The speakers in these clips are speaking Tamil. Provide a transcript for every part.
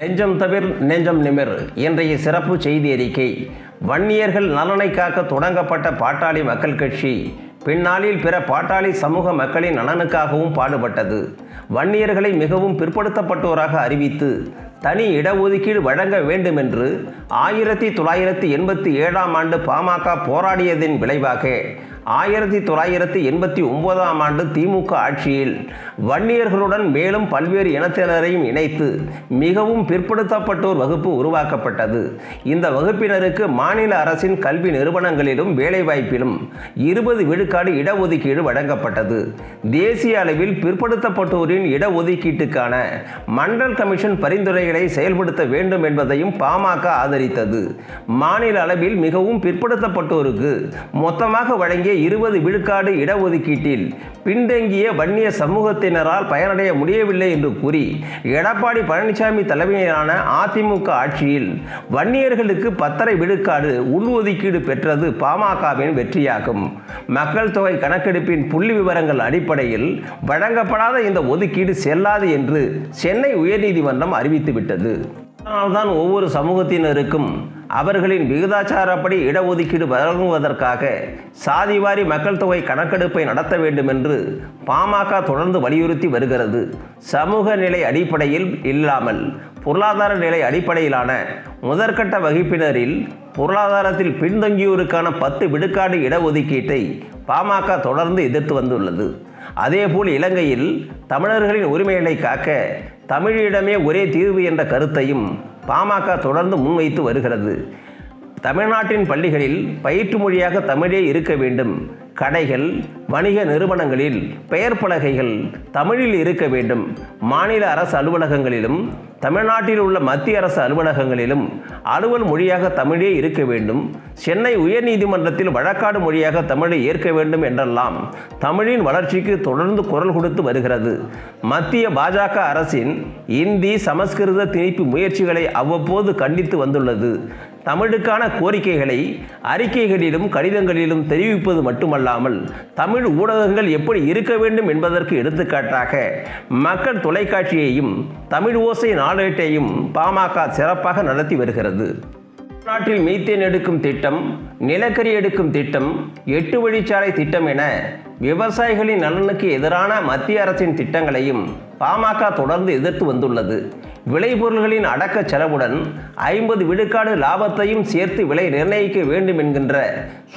நெஞ்சம் தவிர் நெஞ்சம் நிமிர் இன்றைய சிறப்பு செய்தி அறிக்கை. வன்னியர்கள் நலனை காக்க தொடங்கப்பட்ட பாட்டாளி மக்கள் கட்சி. பின்னாளில் பிற பாட்டாளி சமூக மக்களின் நலனுக்காகவும் பாடுபட்டது. வன்னியர்களை மிகவும் பிற்படுத்தப்பட்டோராக அறிவித்து தனி இடஒதுக்கீடு வழங்க வேண்டும் என்று ஆயிரத்தி தொள்ளாயிரத்தி எண்பத்தி ஏழாம் ஆண்டு பாமக போராடியதின் விளைவாக ஆயிரத்தி தொள்ளாயிரத்தி எண்பத்தி ஒன்பதாம் ஆண்டு திமுக ஆட்சியில் வன்னியர்களுடன் மேலும் பல்வேறு இனத்தினரையும் இணைத்து மிகவும் பிற்படுத்தப்பட்டோர் வகுப்பு உருவாக்கப்பட்டது. இந்த வகுப்பினருக்கு மாநில அரசின் கல்வி நிறுவனங்களிலும் வேலைவாய்ப்பிலும் இருபது விழுக்காடு இடஒதுக்கீடு வழங்கப்பட்டது. தேசிய அளவில் பிற்படுத்தப்பட்டோரின் இடஒதுக்கீட்டுக்கான மண்டல் கமிஷன் பரிந்துரைகளை செயல்படுத்த வேண்டும் என்பதையும் பாமக ஆதரித்தது. மாநில அளவில் மிகவும் பிற்படுத்தப்பட்டோருக்கு மொத்தமாக வழங்கிய இருபது விழுக்காடு இடஒதுக்கீட்டில் பின்தங்கிய வன்னிய சமூகத்தினரால் பயனடைய முடியவில்லை என்று கூறி எடப்பாடி பழனிசாமி தலைமையிலான அதிமுக ஆட்சியில் வன்னியர்களுக்கு பத்தரை விழுக்காடு உள்ஒதுக்கீடு பெற்றது பாமகவின் வெற்றியாகும். மக்கள் மக்கள் தொகை கணக்கெடுப்பின் புள்ளி விவரங்கள் அடிப்படையில் வழங்கப்படாத இந்த ஒதுக்கீடு செல்லாது என்று சென்னை உயர்நீதிமன்றம் அறிவித்துவிட்டது. அதனால்தான் ஒவ்வொரு சமூகத்தினருக்கும் அவர்களின் விகிதாச்சாரப்படி இடஒதுக்கீடு வழங்குவதற்காக சாதிவாரி மக்கள் தொகை கணக்கெடுப்பை நடத்த வேண்டும் என்று பாமக தொடர்ந்து வலியுறுத்தி வருகிறது. சமூக நிலை அடிப்படையில் இல்லாமல் பொருளாதார நிலை அடிப்படையிலான முதற்கட்ட வகுப்பினரில் பொருளாதாரத்தில் பின்தங்கியோருக்கான பத்து விடுக்காடு இடஒதுக்கீட்டை பாமக தொடர்ந்து எதிர்த்து வந்துள்ளது. அதேபோல் இலங்கையில் தமிழர்களின் உரிமைகளை காக்க தமிழிடமே ஒரே தீர்வு என்ற கருத்தையும் பாமக தொடர்ந்து முன்வைத்து வருகிறது. தமிழ்நாட்டின் பள்ளிகளில் பயிற்று மொழியாக தமிழே இருக்க வேண்டும். கடைகள் வணிக நிறுவனங்களில் பெயர் பலகைகள் தமிழில் இருக்க வேண்டும். மாநில அரசு அலுவலகங்களிலும் தமிழ்நாட்டில் உள்ள மத்திய அரசு அலுவலகங்களிலும் அலுவல் மொழியாக தமிழே இருக்க வேண்டும். சென்னை உயர்நீதிமன்றத்தில் வழக்காடு மொழியாக தமிழை ஏற்க வேண்டும் என்றெல்லாம் தமிழின் வளர்ச்சிக்கு தொடர்ந்து குரல் கொடுத்து வருகிறது. மத்திய பாஜக அரசின் இந்தி சமஸ்கிருத திணிப்பு முயற்சிகளை அவ்வப்போது கண்டித்து வந்துள்ளது. தமிழுக்கான கோரிக்கைகளை அறிக்கைகளிலும் கடிதங்களிலும் தெரிவிப்பது மட்டுமல்லாமல் தமிழ் ஊடகங்கள் எப்படி இருக்க வேண்டும் என்பதற்கு எடுத்துக்காட்டாக மக்கள் தொலைக்காட்சியையும் தமிழ் ஓசை நாளேட்டையும் பாமக சிறப்பாக நடத்தி வருகிறது. நாட்டில் மீத்தேன் எடுக்கும் திட்டம் நிலக்கரி எடுக்கும் திட்டம் எட்டு வழிச்சாலை திட்டம் என விவசாயிகளின் நலனுக்கு எதிரான மத்திய அரசின் திட்டங்களையும் பாமக தொடர்ந்து எதிர்த்து வந்துள்ளது. விளைபொருள்களின் அடக்க செலவுடன் ஐம்பது விழுக்காடு லாபத்தையும் சேர்த்து விலை நிர்ணயிக்க வேண்டும் என்கின்ற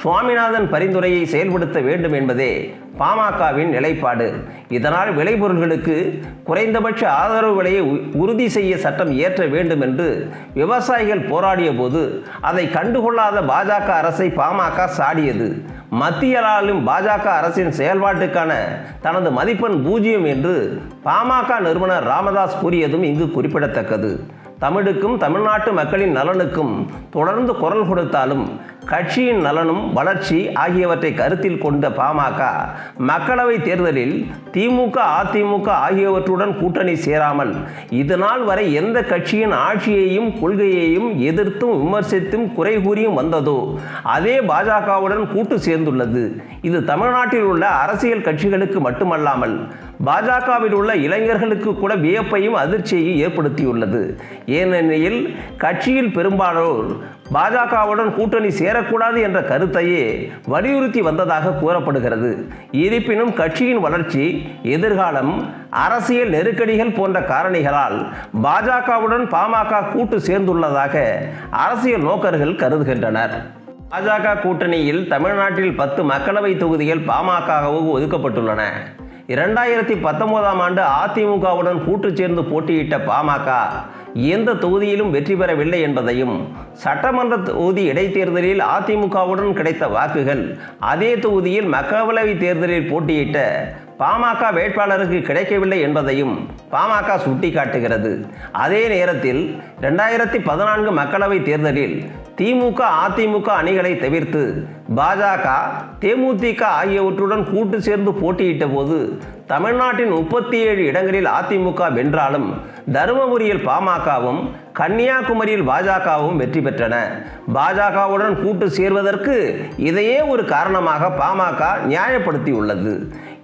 சுவாமிநாதன் பரிந்துரையை செயல்படுத்த வேண்டும் என்பதே பாமகவின் நிலைப்பாடு. இதனால் விளைபொருள்களுக்கு குறைந்தபட்ச ஆதரவு விலையை உ- உறுதி செய்ய சட்டம் இயற்ற வேண்டும் என்று விவசாயிகள் போராடிய போது அதை கண்டுகொள்ளாத பாஜக அரசை பாமக சாடியது. மத்திய ஆளும் பாஜக அரசின் செயல்பாட்டுக்கான தனது மதிப்பெண் பூஜ்ஜியம் என்று பாமக நிறுவனர் ராமதாஸ் கூறியதும் இங்கு குறிப்பிடத்தக்கது. தமிழுக்கும் தமிழ்நாட்டு மக்களின் நலனுக்கும் தொடர்ந்து குரல் கொடுத்தாலும் கட்சியின் நலனும் வளர்ச்சி ஆகியவற்றை கருத்தில் கொண்ட பாமக மக்களவை தேர்தலில் திமுக அதிமுக ஆகியவற்றுடன் கூட்டணி சேராமல் இதுநாள் வரை எந்த கட்சியின் ஆட்சியையும் கொள்கையையும் எதிர்த்தும் விமர்சித்தும் குறை கூறியும் வந்ததோ அதே பாஜகவுடன் கூட்டு சேர்ந்துள்ளது. இது தமிழ்நாட்டில் உள்ள அரசியல் கட்சிகளுக்கு மட்டுமல்லாமல் பாஜகவில் உள்ள இளைஞர்களுக்கு கூட வியப்பையும் அதிர்ச்சியையும் ஏற்படுத்தியுள்ளது. ஏனெனில் கட்சியில் பெரும்பாலோர் பாஜகவுடன் கூட்டணி சேரக்கூடாது என்ற கருத்தையே வலியுறுத்தி வந்ததாக கூறப்படுகிறது. இருப்பினும் கட்சியின் வளர்ச்சி எதிர்காலம் அரசியல் நெருக்கடிகள் போன்ற காரணிகளால் பாஜகவுடன் பாமக கூட்டு சேர்ந்துள்ளதாக அரசியல் நோக்கர்கள் கருதுகின்றனர். பாஜக கூட்டணியில் தமிழ்நாட்டில் பத்து மக்களவை தொகுதிகள் பாமகவுக்கு ஒதுக்கப்பட்டுள்ளன. இரண்டாயிரத்தி பத்தொன்பதாம் ஆண்டு அதிமுகவுடன் கூட்டு சேர்ந்து போட்டியிட்ட பாமக எந்த தொகுதியிலும் வெற்றி பெறவில்லை என்பதையும் சட்டமன்ற தொகுதி இடைத்தேர்தலில் அதிமுகவுடன் கிடைத்த வாக்குகள் அதே தொகுதியில் மக்களவை தேர்தலில் போட்டியிட்ட பாமக வேட்பாளருக்கு கிடைக்கவில்லை என்பதையும் பாமக சுட்டிக்காட்டுகிறது. அதே நேரத்தில் ரெண்டாயிரத்தி பதினான்கு மக்களவை தேர்தலில் திமுக அதிமுக அணிகளை தவிர்த்து பாஜக தேமுதிக ஆகியவற்றுடன் கூட்டு சேர்ந்து போட்டியிட்ட போது தமிழ்நாட்டின் முப்பத்தி ஏழு இடங்களில் அதிமுக வென்றாலும் தருமபுரியில் பாமகவும் கன்னியாகுமரியில் பாஜகவும் வெற்றி பெற்றன. பாஜகவுடன் கூட்டு சேர்வதற்கு இதையே ஒரு காரணமாக பாமக நியாயப்படுத்தியுள்ளது.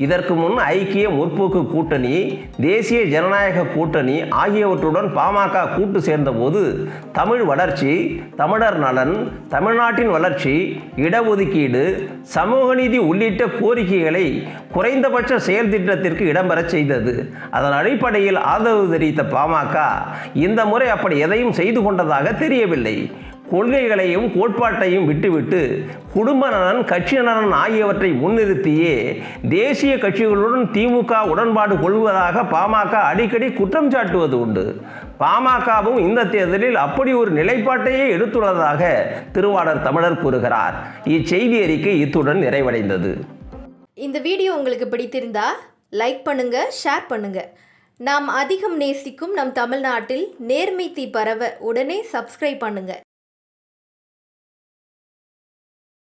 இதற்கு முன் ஐக்கிய முற்போக்கு கூட்டணி தேசிய ஜனநாயக கூட்டணி ஆகியவற்றுடன் பாமக கூட்டு சேர்ந்தபோது தமிழ் வளர்ச்சி தமிழர் நலன் தமிழ்நாட்டின் வளர்ச்சி இடஒதுக்கீடு சமூக நீதி உள்ளிட்ட கோரிக்கைகளை குறைந்தபட்ச செயல் திட்டத்திற்கு இடம்பெறச் செய்தது. அதன் அடிப்படையில் ஆதரவு தெரிவித்த பாமக இந்த முறை அப்படி எதையும் செய்து கொண்டதாக தெரியவில்லை. கொள்கைகளையும் கோட்பாட்டையும் விட்டுவிட்டு குடும்ப நலன் கட்சி நலன் ஆகியவற்றை முன்னிறுத்தியே தேசிய கட்சிகளுடன் திமுக உடன்பாடு கொள்வதாக பாமக அடிக்கடி குற்றம் சாட்டுவது உண்டு. பாமகவும் இந்த தேர்தலில் அப்படி ஒரு நிலைப்பாட்டையே எடுத்துள்ளதாக திருவாளர் தமிழர் கூறுகிறார். இச்செய்தி அறிக்கை இத்துடன் நிறைவடைந்தது. இந்த வீடியோ உங்களுக்கு பிடித்திருந்தா லைக் பண்ணுங்க ஷேர் பண்ணுங்க. நாம் அதிகம் நேசிக்கும் நம் தமிழ்நாட்டில் நேர்மை தீ பரவ உடனே சப்ஸ்கிரைப் பண்ணுங்க.